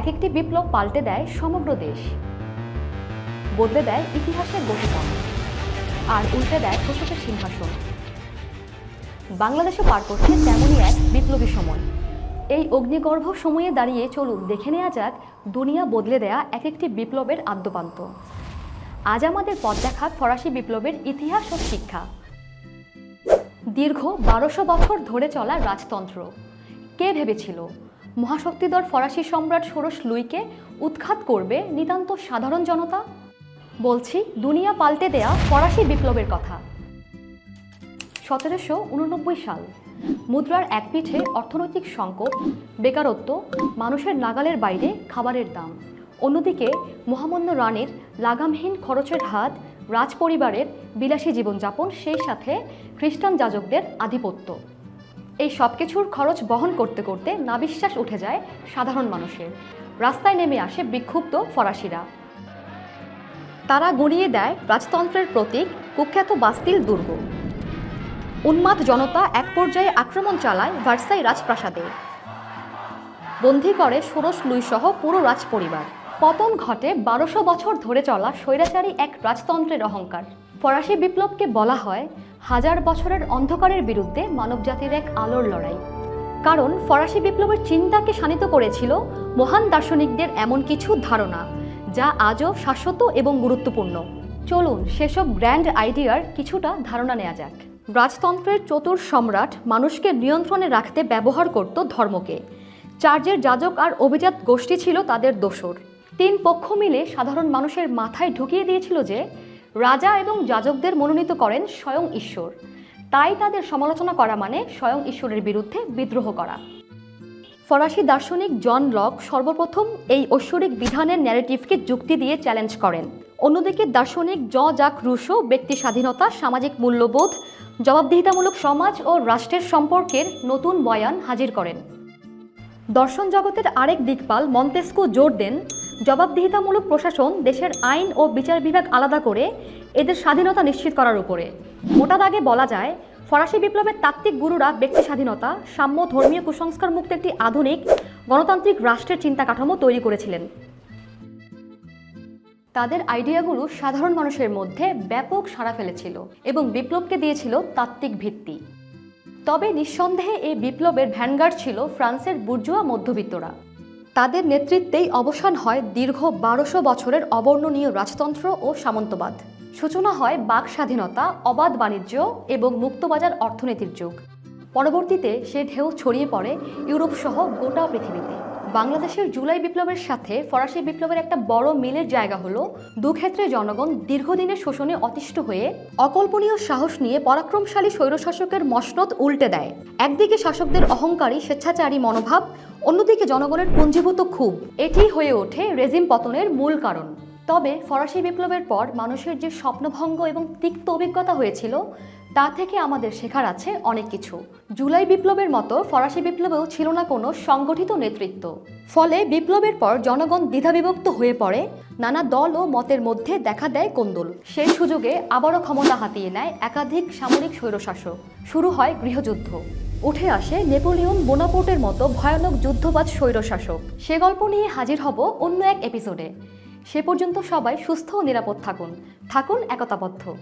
এক একটি বিপ্লব পাল্টে দেয় সমগ্র দেশ। বদলে দেয় ইতিহাসের গতিপথ আর উল্টে দেয় শোষকের সিংহাসন। বাংলাদেশে পার করছে তেমনই এক বিপ্লবী সময়। এই অগ্নিগর্ভ সময়ে দাঁড়িয়ে চলুন দেখে নেওয়া যাক, দুনিয়া বদলে দেয়া এক একটি বিপ্লবের আদ্যপান্ত। আজ আমাদের পথ দেখা ফরাসি বিপ্লবের ইতিহাস ও শিক্ষা। দীর্ঘ বারোশো বছর ধরে চলা রাজতন্ত্র। কে ভেবেছিল? মহাশক্তিধর ফরাসি সম্রাট ষোড়শ লুইকে উৎখাত করবে নিতান্ত সাধারণ জনতা? বলছি, দুনিয়া পাল্টে দেয়া ফরাসি বিপ্লবের কথা। সতেরোশো উননব্বই সাল, মুদ্রার এক পিঠে অর্থনৈতিক সংকট, বেকারত্ব, মানুষের নাগালের বাইরে খাবারের দাম। অন্যদিকে, মহামান্য রানীর লাগামহীন খরচের হাত, রাজপরিবারের বিলাসী জীবনযাপন, সেই সাথে খ্রিস্টান যাজকদের আধিপত্য। এই সব কিছুর খরচ বহন করতে করতে নাবিশ্বাস উঠে যায় সাধারণ মানুষের। রাস্তায় নেমে আসে বিক্ষুব্ধ ফরাসিরা। তারা গড়িয়ে দেয় রাজতন্ত্রের প্রতীক কুখ্যাত বাস্তিল দুর্গ। উন্মাদ জনতা এক পর্যায়ে আক্রমণ চালায় ভার্সাই রাজপ্রাসাদে। বন্দি করে ষোড়শ লুই সহ পুরো রাজপরিবার। পতন ঘটে বারোশো বছর ধরে চলা স্বৈরাচারী এক রাজতন্ত্রের অহংকার। ফরাসি বিপ্লবকে বলা হয় হাজার বছরের অন্ধকারের বিরুদ্ধে মানবজাতির এক আলোর লড়াই। কারণ ফরাসি বিপ্লবের চিন্তাকে শানিত করেছিল মহান দার্শনিকদের এমন কিছু ধারণা, যা আজও শাশ্বত এবং গুরুত্বপূর্ণ। চলুন সেসব গ্র্যান্ড আইডিয়ার কিছুটা ধারণা নেওয়া যাক। রাজতন্ত্রের চতুর সম্রাট মানুষকে নিয়ন্ত্রণে রাখতে ব্যবহার করত ধর্মকে। চার্চের যাজক আর অভিজাত গোষ্ঠী ছিল তাদের দোসর। তিন পক্ষ মিলে সাধারণ মানুষের মাথায় ঢুকিয়ে দিয়েছিল যে রাজা এবং যাজকদের মনোনীত করেন স্বয়ং ঈশ্বর। তাই তাদের সমালোচনা করা মানে স্বয়ং ঈশ্বরের বিরুদ্ধে বিদ্রোহ করা। ফরাসি দার্শনিক জন লক সর্বপ্রথম এই ঐশ্বরিক বিধানের ন্যারেটিভকে যুক্তি দিয়ে চ্যালেঞ্জ করেন। অন্যদিকে দার্শনিক জ. জাক রুশো ব্যক্তি স্বাধীনতা, সামাজিক মূল্যবোধ, জবাবদিহিতামূলক সমাজ ও রাষ্ট্রের সম্পর্কের নতুন বয়ান হাজির করেন। দর্শন জগতের আরেক দিকপাল মন্তেস্কো জোর দেন জবাবদিহিতামূলক প্রশাসন দেশের আইন ও বিচার বিভাগ আলাদা করে এদের স্বাধীনতা নিশ্চিত করার উপরে। মোটা দাগে বলা যায়, ফরাসি বিপ্লবের তাত্ত্বিক গুরুরা ব্যক্তি স্বাধীনতা, সাম্য, ধর্মীয় কুসংস্কার মুক্ত একটি আধুনিক, গণতান্ত্রিক রাষ্ট্রের চিন্তা কাঠামো তৈরি করেছিলেন। তাদের আইডিয়াগুলো সাধারণ মানুষের মধ্যে ব্যাপক সাড়া ফেলেছিল এবং বিপ্লবকে দিয়েছিল তাত্ত্বিক ভিত্তি। তবে নিঃসন্দেহে এই বিপ্লবের ভ্যানগার্ড ছিল ফ্রান্সের বুর্জুয়া মধ্যবিত্তরা। তাদের নেতৃত্বেই অবসান হয় দীর্ঘ বারোশো বছরের অবর্ণনীয় রাজতন্ত্র ও সামন্তবাদ। সূচনা হয় বাক স্বাধীনতা, অবাধ বাণিজ্য এবং মুক্তবাজার অর্থনীতির যুগ। পরবর্তীতে সে ঢেউ ছড়িয়ে পড়ে ইউরোপ সহ গোটা পৃথিবীতে। বাংলাদেশের জুলাই বিপ্লবের সাথে ফরাসি বিপ্লবের একটা বড় মিলের জায়গা হলো, দুক্ষেত্রে জনগণ দীর্ঘদিনের শোষণে অতিষ্ঠ হয়ে অকল্পনীয় সাহস নিয়ে পরাক্রমশালী স্বৈরশাসকের মসনদ উল্টে দেয়। একদিকে শাসকদের অহংকারী, স্বেচ্ছাচারী মনোভাব, অন্যদিকে জনগণের পুঞ্জীভূত ক্ষোভ। এটি হয়ে ওঠে রেজিম পতনের মূল কারণ। তবে ফরাসি বিপ্লবের পর মানুষের যে স্বপ্নভঙ্গ এবং তিক্ত অভিজ্ঞতা হয়েছিল, তা থেকে আমাদের শেখার আছে অনেক কিছু। জুলাই বিপ্লবের মতো ফরাসি বিপ্লবেও ছিল না কোনো সংগঠিত নেতৃত্ব। ফলে বিপ্লবের পর জনগণ দ্বিধাবিভক্ত হয়ে পড়ে, নানা দল ও মতের মধ্যে দেখা দেয় কোন্দল। সেই সুযোগে আবারও ক্ষমতা হাতিয়ে নেয় একাধিক সামরিক স্বৈরশাসক। শুরু হয় গৃহযুদ্ধ। উঠে আসে নেপোলিয়ন বোনাপোর্টের মতো ভয়ানক যুদ্ধবাজ স্বৈরশাসক। সে গল্প নিয়ে হাজির হব অন্য এক এপিসোডে। সে পর্যন্ত সবাই সুস্থ ও নিরাপদ থাকুন। থাকুন একতাবদ্ধ।